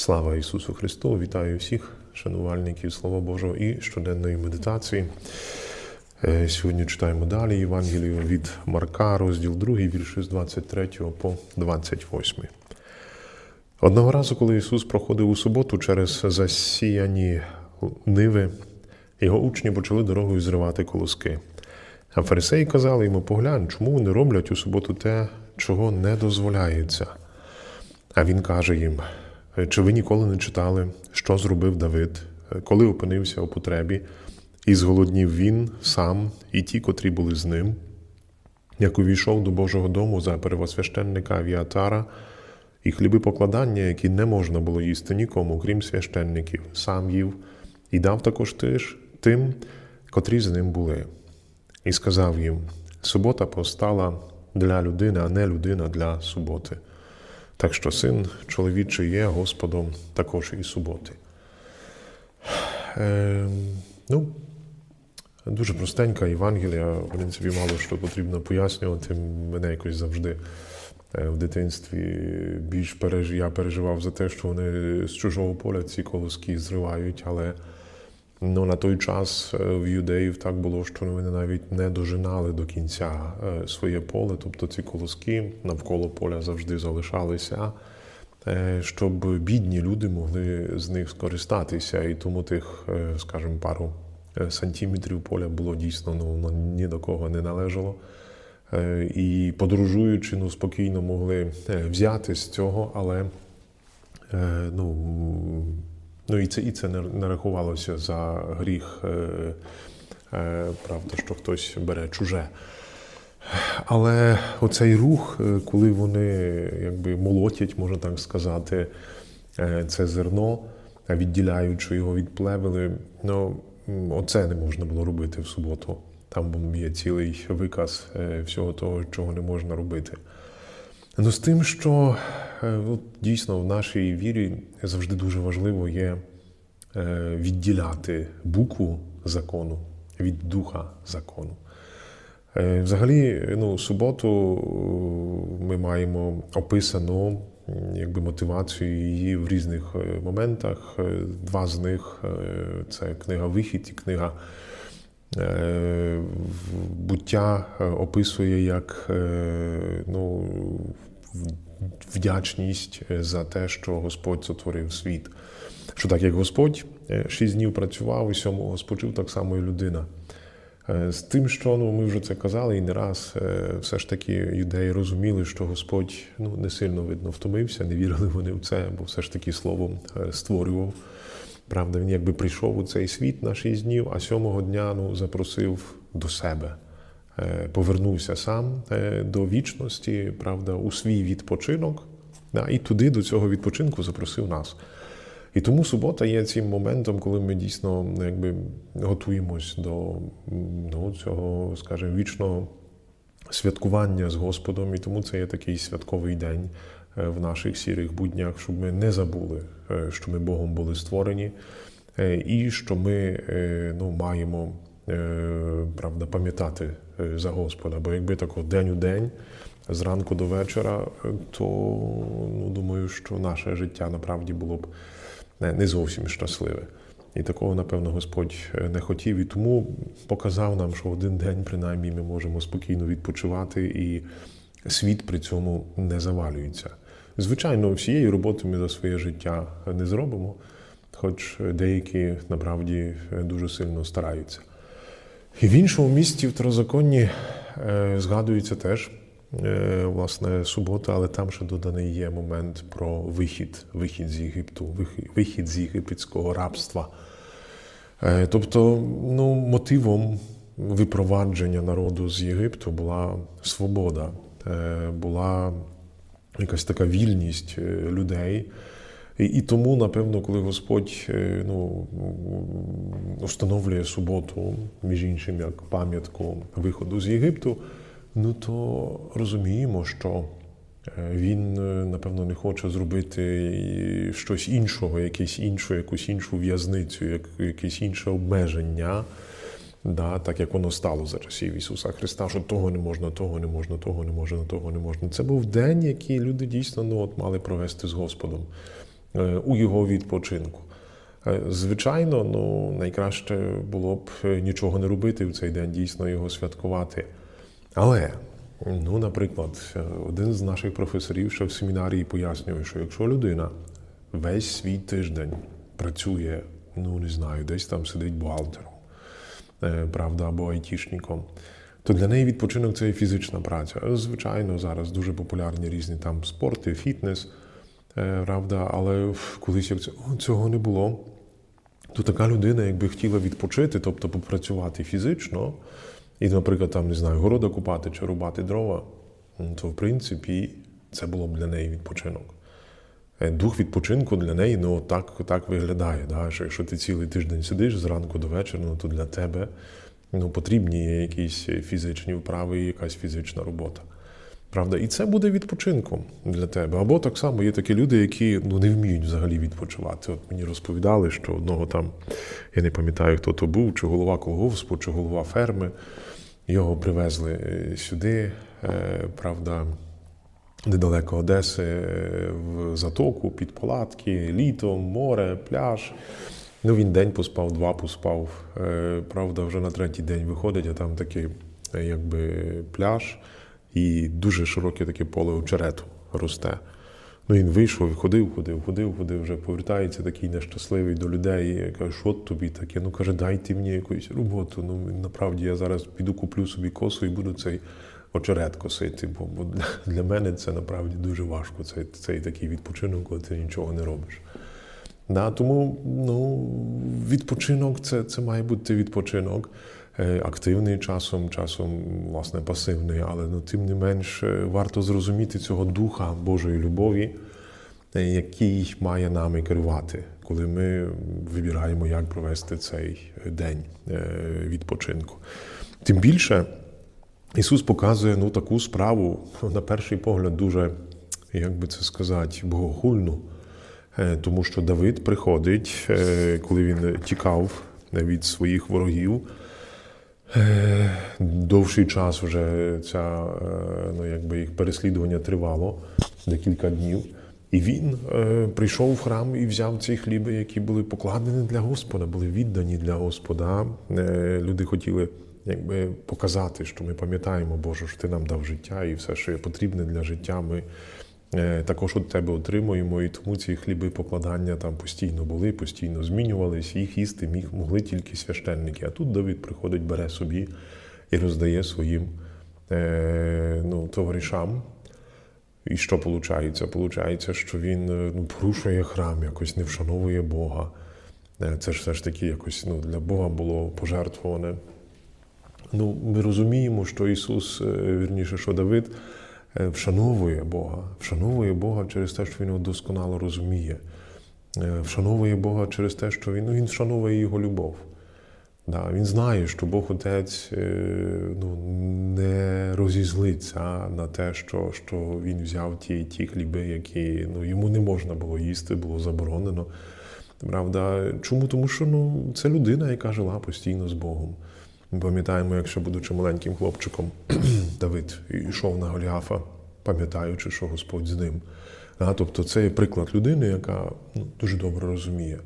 Слава Ісусу Христу! Вітаю всіх шанувальників Слова Божого і щоденної медитації. Е, Сьогодні читаємо далі Євангелію від Марка, розділ 2, вірші з 23 по 28. Одного разу, коли Ісус проходив у суботу через засіяні ниви, його учні почали дорогою зривати колоски. А фарисеї казали йому: поглянь, чому вони роблять у суботу те, чого не дозволяється. А він каже їм: чи ви ніколи не читали, що зробив Давид, коли опинився у потребі, і зголоднів він сам і ті, котрі були з ним, як увійшов до Божого дому за первосвященника Авіатара, і хліби покладання, які не можна було їсти нікому, крім священників, сам їв, і дав також тиш тим, котрі з ним були. І сказав їм: субота постала для людини, а не людина для суботи. Так що син чоловічий є Господом також і суботи. Е, ну, дуже простенька Євангелія, в принципі, мало що потрібно пояснювати. Мене якось завжди е, в дитинстві більш переж... я переживав за те, що вони з чужого поля ці колоски зривають, але ну, на той час е, в юдеїв так було, що вони навіть не дожинали до кінця е, своє поле, тобто ці колоски навколо поля завжди залишалися, е, щоб бідні люди могли з них скористатися. І тому тих, скажімо, пару сантиметрів поля було дійсно ну, ні до кого не належало. І подорожуючи, ну, спокійно могли взяти з цього, але ну, Ну і це і це не рахувалося за гріх, е, е, правда, що хтось бере чуже. Але оцей рух, е, коли вони якби молотять, можна так сказати, це зерно, відділяючи його від плевели, ну оце не можна було робити в суботу. Там є цілий виказ всього того, чого не можна робити. Ну, з тим, що е, от, дійсно в нашій вірі завжди дуже важливо є е, відділяти букву закону від духа закону. Е, Взагалі, ну, суботу ми маємо описану якби, мотивацію її в різних моментах. Два з них це книга Вихід і книга буття е, описує як е, ну, вдячність е, за те, що Господь сотворив світ. Що так, як Господь е, шість днів працював і сьомого спочив, так само і людина. Е, З тим, що ну, ми вже це казали і не раз, е, все ж таки юдеї розуміли, що Господь ну, не сильно видно втомився, не вірили вони в це, бо все ж таки словом е, створював. Правда, він якби прийшов у цей світ на шість днів, а сьомого дня ну, запросив до себе. Е, Повернувся сам е, до вічності, правда, у свій відпочинок, і туди до цього відпочинку запросив нас. І тому субота є цим моментом, коли ми дійсно ну, якби, готуємось до ну, цього, скажімо, вічного святкування з Господом, і тому це є такий святковий день в наших сірих буднях, щоб ми не забули, е, що ми Богом були створені, е, і що ми е, ну, маємо е, правда, пам'ятати е, за Господа. Бо якби тако день у день, зранку до вечора, е, то ну, думаю, що наше життя направді було б не- зовсім щасливе. І такого, напевно, Господь е, не хотів, і тому показав нам, що один день, принаймні, ми можемо спокійно відпочивати, і світ при цьому не завалюється. Звичайно, всієї роботи ми за своє життя не зробимо, хоч деякі направді дуже сильно стараються. І в іншому місті в Второзаконні е, згадується теж е, власне субота, але там ще доданий є момент про вихід, вихід з Єгипту, вихід, з єгипетського рабства. Е, тобто, ну, мотивом випровадження народу з Єгипту була свобода, була якась така вільність е, людей. І, і тому, напевно, коли Господь е, ну, встановлює суботу, між іншим, як пам'ятку виходу з Єгипту, ну то розуміємо, що е, він, е, напевно, не хоче зробити щось іншого, якесь іншу, якусь іншу в'язницю, як, якесь інше обмеження. Да, так як воно стало за часів Ісуса Христа, що того не можна, того не можна, того не можна, того не можна. Це був день, який люди дійсно ну, от, мали провести з Господом. е, у його відпочинку. Е, Звичайно, ну найкраще було б е, нічого не робити в цей день, дійсно його святкувати. Але, ну, наприклад, один з наших професорів ще в семінарії пояснює, що якщо людина весь свій тиждень працює, ну не знаю, десь там сидить бухгалтером, правда, або айтішником, то для неї відпочинок це і фізична праця. Звичайно, зараз дуже популярні різні там спорти, фітнес, е, правда, але колись як цього не було, то така людина, якби хотіла відпочити, тобто попрацювати фізично, і, наприклад, там, не знаю, города купати чи рубати дрова, то в принципі це було б для неї відпочинок. Е, Дух відпочинку для неї ну, так, так виглядає. Да? Що якщо ти цілий тиждень сидиш зранку до вечора, ну, то для тебе ну, потрібні якісь фізичні вправи і якась фізична робота. Правда, і це буде відпочинком для тебе. Або так само є такі люди, які ну, не вміють взагалі відпочивати. От мені розповідали, що одного там, я не пам'ятаю, хто то був, чи голова колгоспу, чи голова ферми. Його привезли е, сюди, е, правда, недалеко Одеси, в затоку, під палатки, літом, море, пляж. Ну, він день поспав, два поспав. Е, Правда, вже на третій день виходить, а там такий е, якби пляж і дуже широке таке поле очерету росте. Ну, він вийшов, ходив, ходив, ходив, ходив, вже повертається такий нещасливий до людей. і Каже, що тобі таке? Ну каже, дайте мені якусь роботу. Ну направді я зараз піду куплю собі косу і буду цей очерет косити. Бо, бо для, мене це направді дуже важко. Цей, цей такий відпочинок, коли ти нічого не робиш. Да, тому ну, відпочинок це, це має бути відпочинок. Е, Активний часом, часом, власне, пасивний, але ну, тим не менш е, варто зрозуміти цього духа Божої любові, е, який має нами керувати, коли ми вибираємо, як провести цей день відпочинку. Тим більше Ісус показує ну, таку справу, на перший погляд, дуже, як би це сказати, богохульну. Е, Тому що Давид приходить, е, коли він тікав від своїх ворогів. Е, Довший час вже ця, ну, якби їх переслідування тривало декілька днів. І він прийшов в храм і взяв ці хліби, які були покладені для Господа, були віддані для Господа. Люди хотіли якби, показати, що ми пам'ятаємо, Боже, що ти нам дав життя, і все, що є потрібне для життя, ми е, також від тебе отримуємо. І тому ці хліби покладання там постійно були, постійно змінювались. Їх їсти міг могли тільки священники. А тут Давид приходить, бере собі і роздає своїм е, ну, товаришам. І що виходить? Получається, що він е, ну, порушує храм, якось не вшановує Бога. Це ж все ж таки якось ну, для Бога було пожертвоване. Ну, ми розуміємо, що Ісус, е, вірніше, що Давид е, вшановує Бога, вшановує Бога через те, що Він його досконало розуміє, Е, вшановує Бога через те, що Він, ну, він вшановує Його любов. Да, він знає, що Бог Отець ну, не розізлиться на те, що, що він взяв ті, ті хліби, які ну, йому не можна було їсти, було заборонено. Правда, чому? Тому що ну, це людина, яка жила постійно з Богом. Ми пам'ятаємо, якщо будучи маленьким хлопчиком, Давид йшов на Голіафа, пам'ятаючи, що Господь з ним. А, тобто це є приклад людини, яка ну, дуже добре розуміє,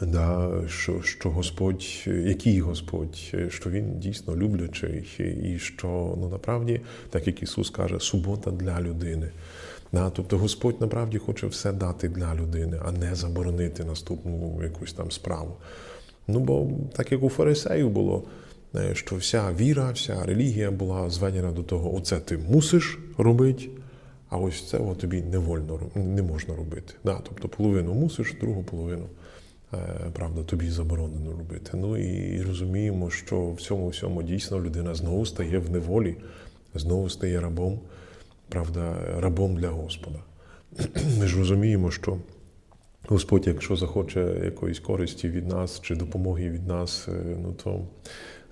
да, що, що Господь, який Господь, що Він дійсно люблячий, і що ну, направді, так як Ісус каже, субота для людини. Да, тобто Господь направді хоче все дати для людини, а не заборонити наступну якусь там справу. Ну бо так як у фарисеїв було, е, що вся віра, вся релігія була зведена до того, оце ти мусиш робити, а ось це тобі не вольно не можна робити. Да, тобто половину мусиш, другу половину, е, правда, тобі заборонено робити. Ну і розуміємо, що в цьому всьому дійсно людина знову стає в неволі, знову стає рабом, правда, рабом для Господа. Ми ж розуміємо, що Господь, якщо захоче якоїсь користі від нас чи допомоги від нас, е, ну то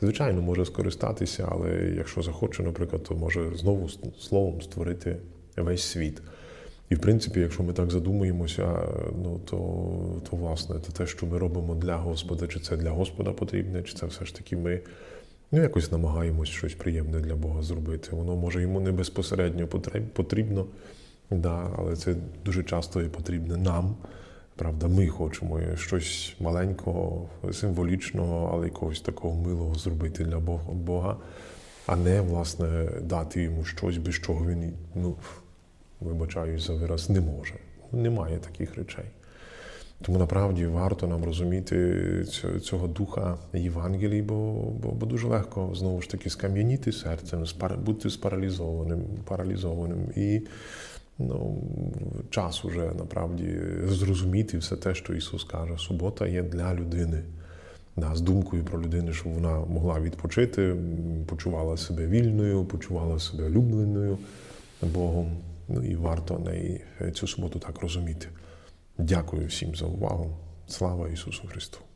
звичайно може скористатися, але якщо захоче, наприклад, то може знову словом створити весь світ. І в принципі, якщо ми так задумуємося, ну то, то власне то те, що ми робимо для Господа, чи це для Господа потрібне, чи це все ж таки ми ну, якось намагаємось щось приємне для Бога зробити. Воно може йому не безпосередньо потрібно, Да, але це дуже часто і потрібно нам. Правда, ми хочемо щось маленького, символічного, але якогось такого милого зробити для Бога- а не, власне, дати йому щось, без чого він, ну, вибачаюсь за вираз, не може. Немає таких речей. Тому насправді варто нам розуміти цього духа Євангелії, бо, бо, бо дуже легко знову ж таки скам'яніти серцем, бути спаралізованим, паралізованим. І ну, час уже насправді зрозуміти все те, що Ісус каже. Субота є для людини. Да, з думкою про людину, щоб вона могла відпочити, почувала себе вільною, почувала себе улюбленою Богом. Ну і варто неї цю суботу так розуміти. Дякую всім за увагу. Слава Ісусу Христу!